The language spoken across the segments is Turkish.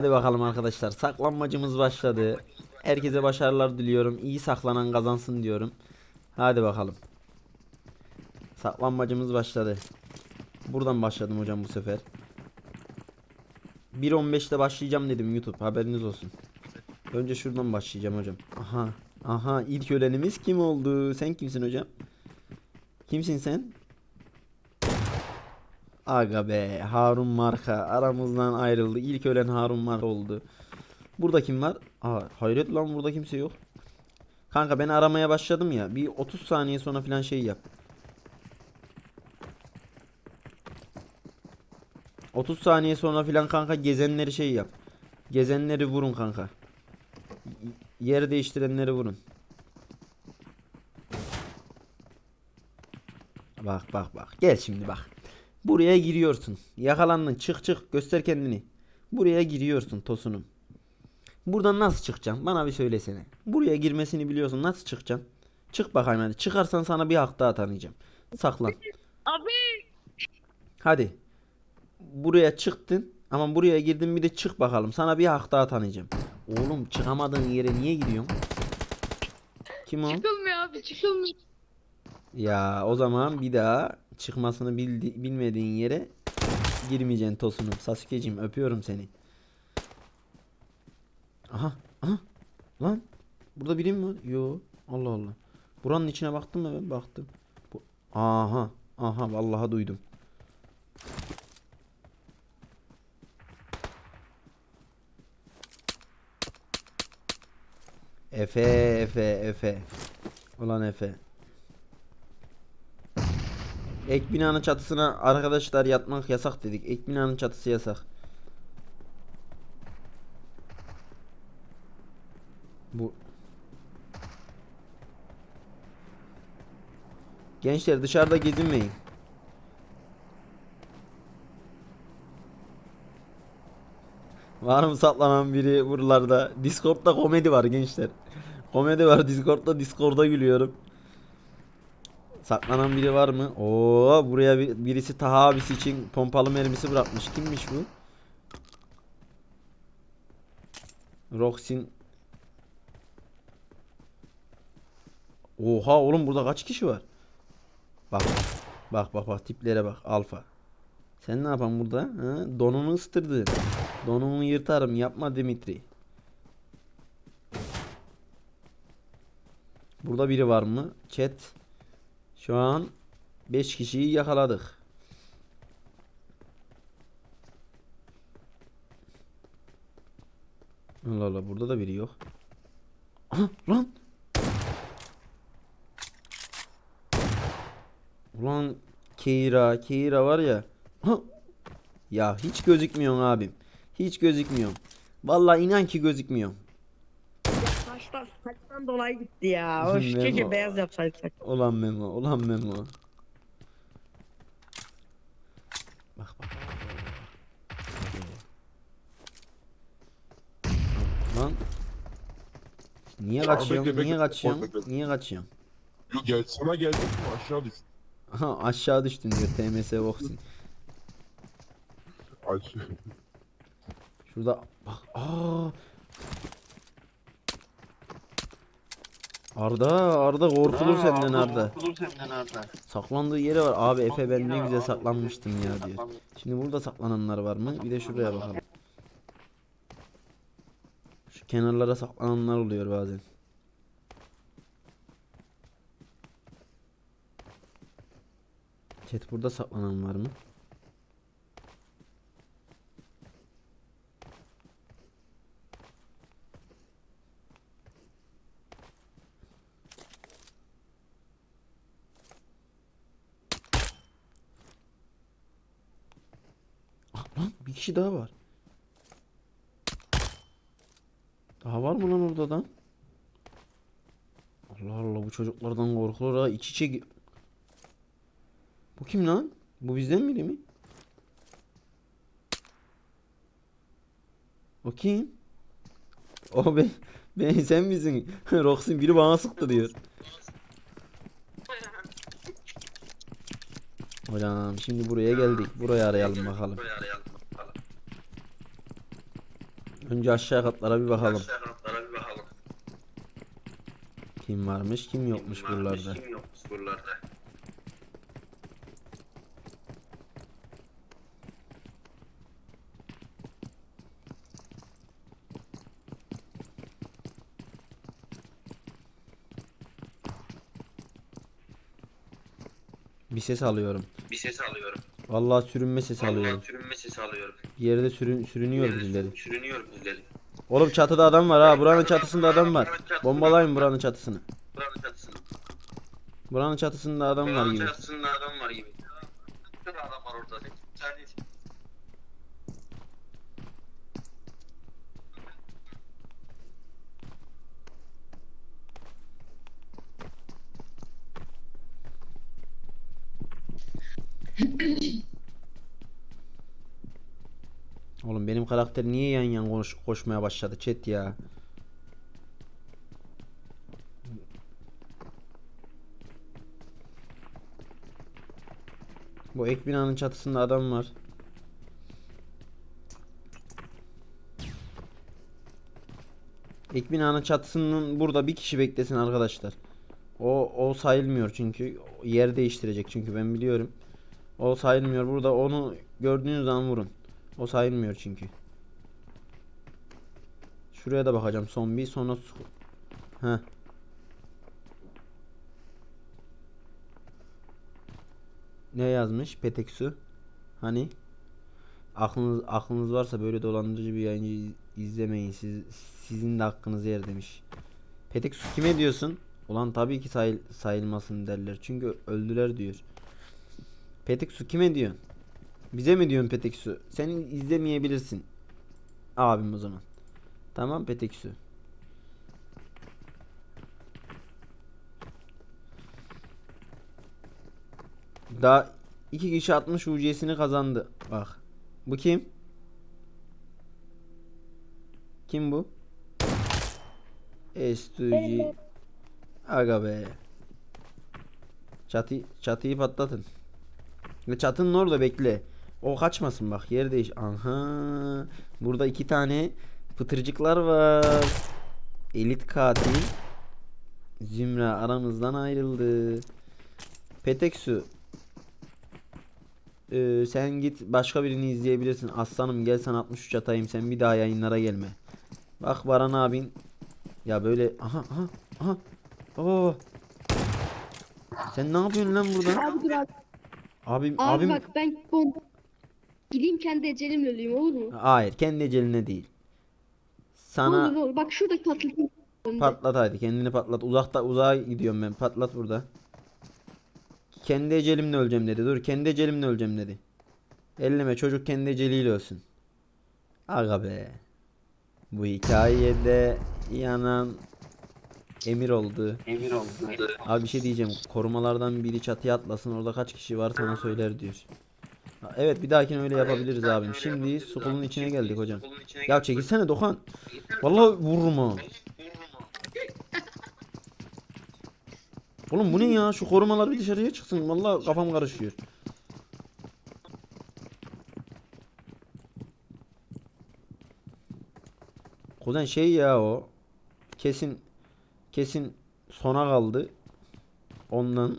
Hadi bakalım arkadaşlar saklanmacımız başladı. Herkese başarılar diliyorum. İyi saklanan kazansın diyorum. Hadi bakalım. Saklanmacımız başladı. Buradan başladım hocam bu sefer. 1.15'te başlayacağım dedim YouTube haberiniz olsun. Önce şuradan başlayacağım hocam. Aha. Aha ilk ölenimiz kim oldu? Sen kimsin hocam? Kimsin sen? Aga be Harun Marka aramızdan ayrıldı. İlk ölen Harun Marka oldu. Burada kim var? Aa, hayret lan burada kimse yok. Kanka ben aramaya başladım ya. Bir 30 saniye sonra falan şey yap. 30 saniye sonra falan kanka gezenleri şey yap. Gezenleri vurun kanka. Yer değiştirenleri vurun. Bak bak bak. Gel şimdi bak. Buraya giriyorsun. Yakalandın. Çık çık. Göster kendini. Buraya giriyorsun tosunum. Buradan nasıl çıkacaksın? Bana bir söylesene. Buraya girmesini biliyorsun. Nasıl çıkacaksın? Çık bakayım hadi. Çıkarsan sana bir hak daha tanıyacağım. Saklan. Abi Hadi. Buraya çıktın. Ama buraya girdin bir de çık bakalım. Sana bir hak daha tanıyacağım. Oğlum çıkamadığın yere niye gidiyorsun? Kim o? çıkılmıyor abi çıkılmıyor. Ya o zaman bir daha çıkmasını bildi, bilmediğin yere girmeyeceksin tosunum. Sasuke'cim öpüyorum seni. Aha, aha. Lan burada biri mi var? Yo. Allah Allah. Buranın içine baktım mı ben? Baktım. Bu... Aha. Aha vallahi duydum. Efe, Efe, Efe. Ulan Efe. Ek binanın çatısına arkadaşlar yatmak yasak dedik. Ek binanın çatısı yasak. Bu Gençler dışarıda gezinmeyin. Var mı saklanan biri buralarda? Discord'da komedi var gençler. Komedi var Discord'da Discord'da gülüyorum. Saklanan biri var mı? Oo buraya bir- birisi Taha abisi için pompalı mermisi bırakmış. Kimmiş bu? Roxin Oha oğlum burada kaç kişi var? Bak. Bak bak bak tiplere bak alfa. Sen ne yapan burada? Ha? Donunu ısıtırdın. Donunu yırtarım yapma Dimitri. Burada biri var mı? Chat. Şu an 5 kişiyi yakaladık. Allah Allah burada da biri yok. Aha lan. Ulan Keira, Keira var ya. Ha. Ya hiç gözükmüyorsun abim. Hiç gözükmüyorum. Vallahi inan ki gözükmüyorum. Saçtan dolayı gitti ya. Memo. keşke beyaz yapsaydık. Ulan Memo, ulan Memo. Bak bak. Lan. Niye kaçıyorsun? bekle, Niye bekle. kaçıyorsun? Bekle. Niye kaçıyorsun? Yo gel sana geldim mi aşağı düştüm. Aha aşağı düştün diyor TMS Vox'in. Aç. Şurada bak. Aa. Arda, Arda korkulur senden Arda. Saklandığı yere var. Abi Efe ben ne güzel saklanmıştım ya diyor. Şimdi burada saklananlar var mı? Bir de şuraya bakalım. Şu kenarlara saklananlar oluyor bazen. Chat burada saklanan var mı? Kişi daha var. Daha var mı lan orada adam? Allah Allah bu çocuklardan korkulur ha iç içe Bu kim lan? Bu bizden biri mi? O kim? O ben, ben sen misin? Roxin biri bana sıktı diyor. Hocam şimdi buraya geldik. Burayı arayalım bakalım. Önce aşağı katlara bir bakalım. Kim varmış kim yokmuş buralarda. Bir ses alıyorum. Bir ses alıyorum. Vallahi sürünme sesi Vallahi alıyorum. sürünme sesi alıyorum. Yerde sürün, sürünüyor birileri. Sürünüyor birileri. Oğlum çatıda adam var ha. Buranın çatısında adam var. Bombalayın buranın çatısını. Buranın çatısında. Buranın çatısında adam var Buranın gibi. çatısında adam var gibi. Bir adam var orada. Sen değil. Oğlum benim karakter niye yan yan koş, koşmaya başladı chat ya. Bu ek binanın çatısında adam var. Ek binanın çatısının burada bir kişi beklesin arkadaşlar. O o sayılmıyor çünkü yer değiştirecek çünkü ben biliyorum. O sayılmıyor. Burada onu gördüğünüz zaman vurun. O sayılmıyor çünkü. Şuraya da bakacağım son bir sonra su-. Ne yazmış? Petek su. Hani aklınız aklınız varsa böyle dolandırıcı bir yayıncı iz- izlemeyin. Siz sizin de hakkınız yer demiş. Petek su kime diyorsun? Ulan tabii ki sayıl, sayılmasın derler. Çünkü öldüler diyor. Petek su kime diyorsun? Bize mi diyorsun Petek su? Sen izlemeyebilirsin. Abim o zaman. Tamam Petek su. Daha iki kişi 60 UC'sini kazandı. Bak. Bu kim? Kim bu? Estuji. Aga be. Çatı, çatıyı patlatın. Çatının orada bekle. O kaçmasın bak yer değiş. Aha. Burada iki tane pıtırcıklar var. Elit katil. Zümra aramızdan ayrıldı. Peteksu. Ee, sen git başka birini izleyebilirsin. Aslanım gel sana 63 atayım sen bir daha yayınlara gelme. Bak Baran abin. Ya böyle aha aha aha. Oo. Sen ne yapıyorsun lan burada? Abi. Abim Abi abim bak ben bomba... Gideyim kendi ecelimle öleyim olur mu? Hayır kendi eceline değil. Sana Olur olur. Bak şurada patlatayım. patlat hadi kendini patlat. Uzakta uzağa gidiyorum ben. Patlat burada. Kendi ecelimle öleceğim dedi. Dur kendi ecelimle öleceğim dedi. Elleme çocuk kendi eceliyle ölsün. Aga be. Bu hikayede yanan Emir oldu. Emir oldu. Abi bir şey diyeceğim. Korumalardan biri çatıya atlasın. Orada kaç kişi var sana söyler diyor. Evet bir dahakine öyle yapabiliriz abim. Şimdi sukulun içine geldik hocam. Ya çekilsene Dokan. Vallahi vururum ha. Oğlum bu ne ya? Şu korumalar bir dışarıya çıksın. Vallahi kafam karışıyor. Kuzen şey ya o. Kesin kesin sona kaldı. Ondan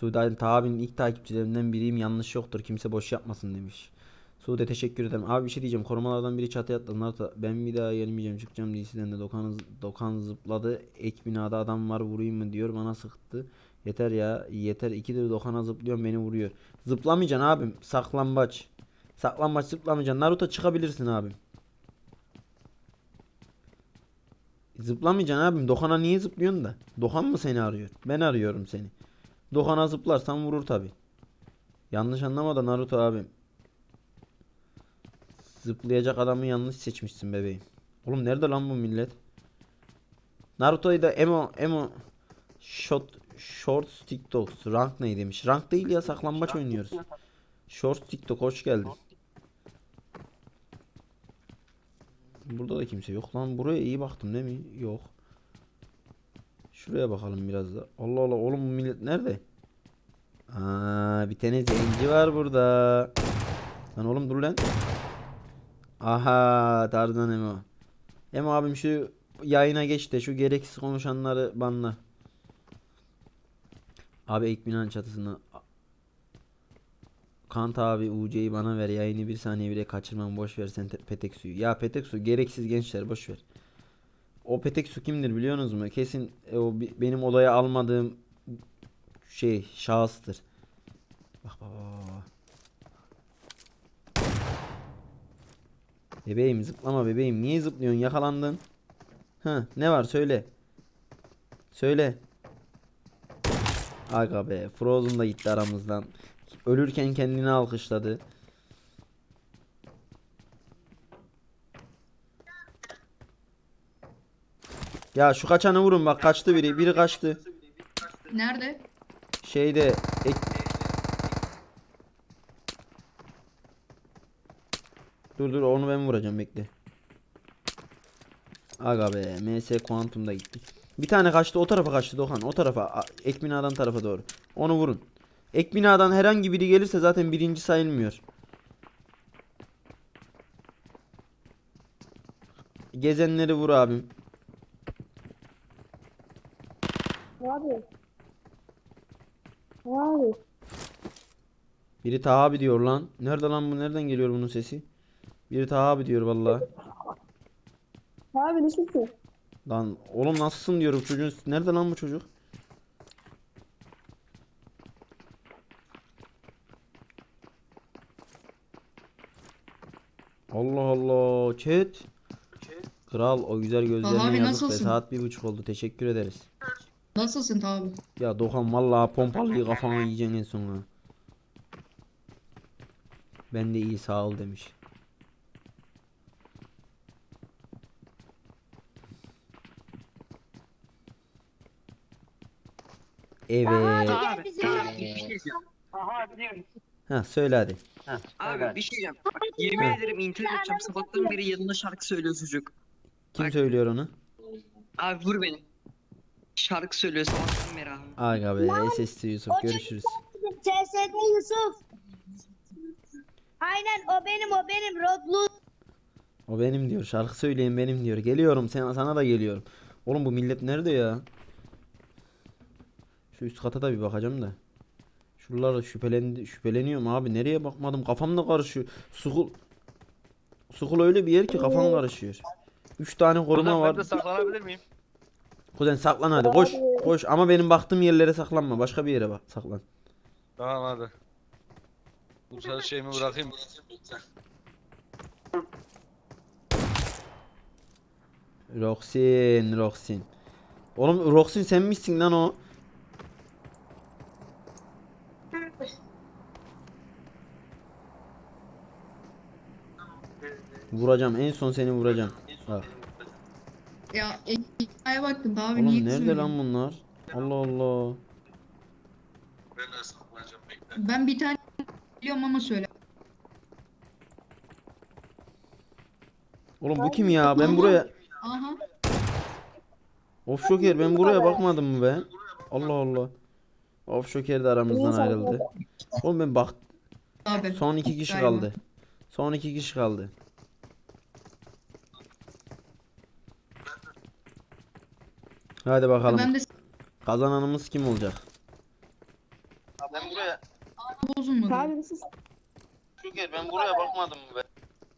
Suudi Tabi'nin ilk takipçilerinden biriyim. Yanlış yoktur. Kimse boş yapmasın demiş. Sude teşekkür ederim. Abi bir şey diyeceğim. Korumalardan biri çatıya atladı. Naruto, ben bir daha gelmeyeceğim. Çıkacağım DC'den de Dokan, Dokan zıpladı. Ek binada adam var vurayım mı diyor. Bana sıktı. Yeter ya. Yeter. İki de Dokan'a zıplıyorum beni vuruyor. Zıplamayacaksın abim. Saklambaç. Saklambaç zıplamayacaksın. Naruto çıkabilirsin abim. Zıplamayacaksın abim. Dokan'a niye zıplıyorsun da? Dokan mı seni arıyor? Ben arıyorum seni. Dokan'a zıplarsan vurur tabi. Yanlış anlama da Naruto abim. Zıplayacak adamı yanlış seçmişsin bebeğim. Oğlum nerede lan bu millet? Naruto'yu da emo emo shot short TikTok rank ne demiş? Rank değil ya saklambaç oynuyoruz. Short TikTok hoş geldin. Burada da kimse yok lan. Buraya iyi baktım değil mi? Yok. Şuraya bakalım biraz da. Allah Allah oğlum bu millet nerede? Aa bir tane zenci var burada. Lan oğlum dur lan. Aha Tarzan Emo. Emo abim şu yayına geç de şu gereksiz konuşanları banla. Abi ek binanın çatısında. Kant abi UC'yi bana ver yayını bir saniye bile kaçırmam boş ver sen te- petek suyu. Ya petek su gereksiz gençler boş ver. O petek su kimdir biliyorsunuz mu? Kesin e, o benim odaya almadığım şey şahıstır. Bak bak, bak. Bebeğim zıplama bebeğim. Niye zıplıyorsun? Yakalandın. Ha, ne var söyle. Söyle. Aga be. Frozen da gitti aramızdan. Ölürken kendini alkışladı. Ya şu kaçanı vurun bak kaçtı biri. Biri kaçtı. Nerede? Şeyde ek... Dur dur onu ben vuracağım bekle. Aga be MS Quantum da gitti. Bir tane kaçtı o tarafa kaçtı Dokan o tarafa a- ek binadan tarafa doğru. Onu vurun. Ek binadan herhangi biri gelirse zaten birinci sayılmıyor. Gezenleri vur abim. Abi. Abi. Biri Taha abi diyor lan. Nerede lan bu? Nereden geliyor bunun sesi? Biri Taha abi diyor vallahi. Abi nasılsın? Lan oğlum nasılsın diyorum çocuğun. Nerede lan bu çocuk? Allah Allah chat. Kral o güzel gözlerine abi yazık be. nasılsın? Saat bir buçuk oldu. Teşekkür ederiz. Nasılsın abi? Ya Dokan vallahi pompalıyı kafana yiyeceksin en son ha. Ben de iyi sağ ol demiş. Evet. Abi, bir şey diyeceğim. Aha biliyorum. Ha söyle hadi. Abi bir şey diyeceğim. Bak, Yemin ederim internet açacağım sabahtan beri yanında şarkı söylüyor çocuk. Kim söylüyor onu? Abi vur beni. Şarkı söylüyor sabahtan beri abi. Aga be SST Yusuf görüşürüz. CSD Yusuf. Aynen o benim o benim Rodlu. O benim diyor. Şarkı söyleyen benim diyor. Geliyorum sen sana da geliyorum. Oğlum bu millet nerede ya? Şu üst kata da bir bakacağım da. Şuralar şüphelendi şüpheleniyorum abi. Nereye bakmadım? Kafam da karışıyor. Sukul Sukul öyle bir yer ki kafam karışıyor. 3 tane koruma var. Ben de saklanabilir miyim? Kuzen saklan hadi. Koş. Koş ama benim baktığım yerlere saklanma. Başka bir yere bak. Saklan. Tamam hadi. Bu sefer şeyimi bırakayım. Roxin, Roxin. Oğlum Roxin sen misin lan o? Vuracağım. En son seni vuracağım. Bak. Ya hikayeye baktım da abi Oğlum niye nerede lan bunlar? Allah Allah. Ben de saklanacağım bekle. Ben bir tane biliyorum ama söyle. Oğlum bu kim ya? Ben buraya Aha. Of Şoker ben buraya bakmadım mı be? Allah Allah. Of Şoker de aramızdan ayrıldı. Oğlum ben bak Abi. son iki kişi Galiba. kaldı. Son iki kişi kaldı. Hadi bakalım. Ben de Kazananımız kim olacak? bozulmadı. Abi nasılsın? Şoker ben buraya bakmadım mı be?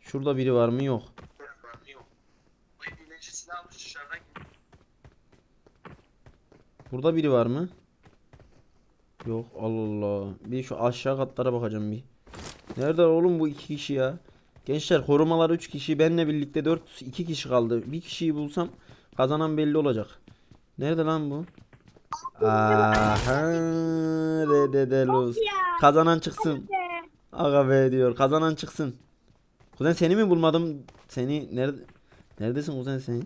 Şurada biri var mı? Yok. Burada biri var mı? Yok Allah Allah. Bir şu aşağı katlara bakacağım bir. Nerede oğlum bu iki kişi ya? Gençler korumalar 3 kişi benle birlikte 4 2 kişi kaldı. Bir kişiyi bulsam kazanan belli olacak. Nerede lan bu? Aha rededelus. Kazanan çıksın. Aga be diyor. Kazanan çıksın. Kuzen seni mi bulmadım? Seni nerede? Neredesin kuzen sen?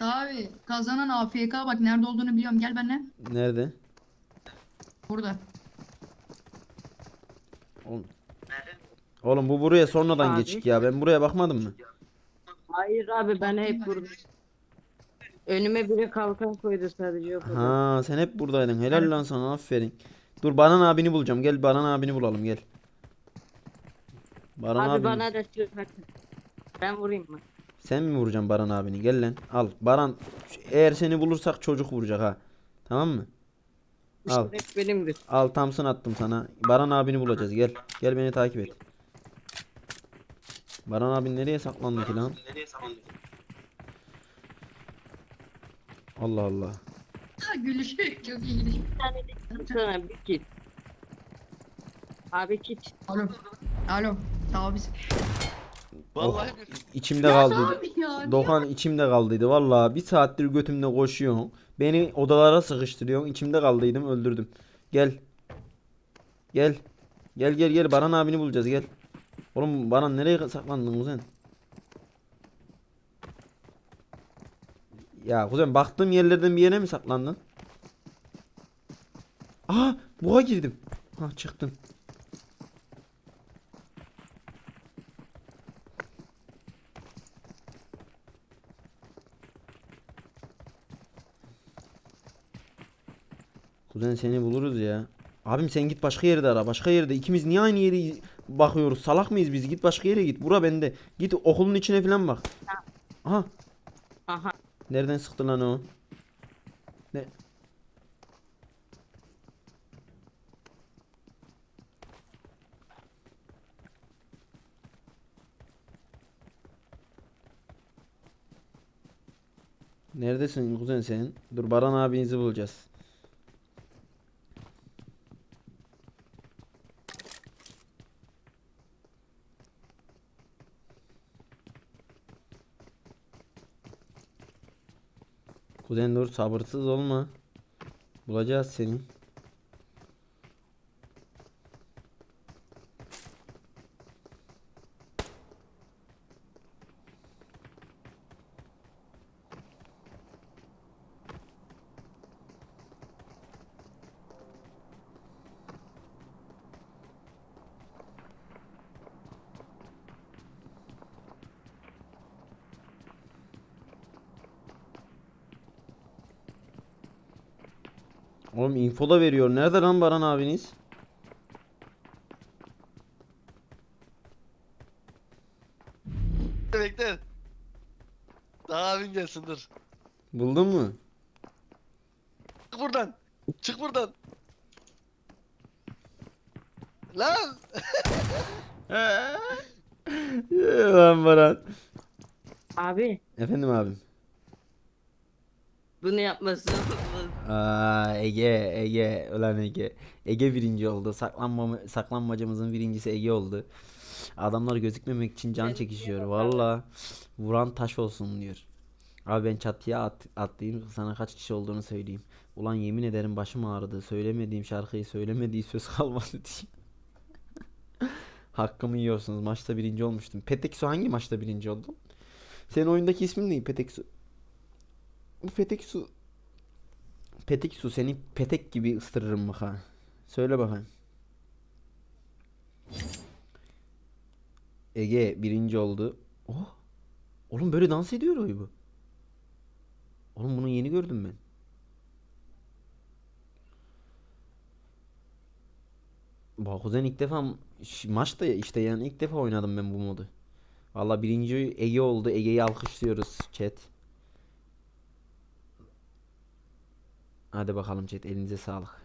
Abi kazanan AFK bak nerede olduğunu biliyorum gel benimle. Nerede? Burada. Oğlum, Oğlum bu buraya sonradan Abi. geçik ya. Ben buraya bakmadım mı? Hayır abi ben hep burada. Önüme biri kalkan koydu sadece kadar. Ha sen hep buradaydın. Helal lan sana aferin. Dur Banan abini bulacağım. Gel Banan abini bulalım gel. Baran Abi abi. bana da şu. Ben vurayım mı? Sen mi vuracaksın Baran abini? Gel lan. Al. Baran eğer seni bulursak çocuk vuracak ha. Tamam mı? Al. Benimdir. Al Thompson attım sana. Baran abini bulacağız. Gel. Gel beni takip et. Baran abin nereye saklandı ki lan? Allah Allah. Ha, gülüşü çok iyi gidiyor. Sana bir kit. Abi kit. Alo. Alo. Abi. Vallahi bir İçimde kaldı. Abi ya. Dokan içimde kaldıydı. Vallahi bir saattir götümde koşuyorsun. Beni odalara sıkıştırıyorsun. İçimde kaldıydım öldürdüm. Gel. Gel. Gel gel gel Baran abini bulacağız gel. Oğlum Baran nereye saklandın kuzen? Ya kuzen baktığım yerlerden bir yere mi saklandın? Aha buğa girdim. Ha çıktım. Kuzen seni buluruz ya. Abim sen git başka yerde ara. Başka yerde. İkimiz niye aynı yere bakıyoruz? Salak mıyız biz? Git başka yere git. Bura bende. Git okulun içine falan bak. Aha. Aha. Nereden sıktı lan o? Ne? Neredesin kuzen sen? Dur Baran abinizi bulacağız. Kuzen dur sabırsız olma. Bulacağız seni. Oğlum info da veriyor. Nerede lan Baran abiniz? bekle. Daha abin gelsin dur. Buldun mu? Çık buradan. Çık buradan. Lan. lan Baran. Abi Efendim abim. bunu yapmasın. Aa Ege Ege ulan Ege. Ege birinci oldu. Saklanma saklanmacımızın birincisi Ege oldu. Adamlar gözükmemek için can çekişiyor. Valla vuran taş olsun diyor. Abi ben çatıya at, atlayayım sana kaç kişi olduğunu söyleyeyim. Ulan yemin ederim başım ağrıdı. Söylemediğim şarkıyı söylemediği söz kalmadı diye. Hakkımı yiyorsunuz. Maçta birinci olmuştum. Peteksu hangi maçta birinci oldun? Senin oyundaki ismin ne Peteksu? Bu Peteksu Petek su seni petek gibi ıstırırım bak ha. Söyle bakayım. Ege birinci oldu. Oh. Oğlum böyle dans ediyor oy bu. Oğlum bunu yeni gördüm ben. Bak kuzen ilk defa maçta ya işte yani ilk defa oynadım ben bu modu. Valla birinci Ege oldu. Ege'yi alkışlıyoruz chat. Hadi bakalım chat elinize sağlık.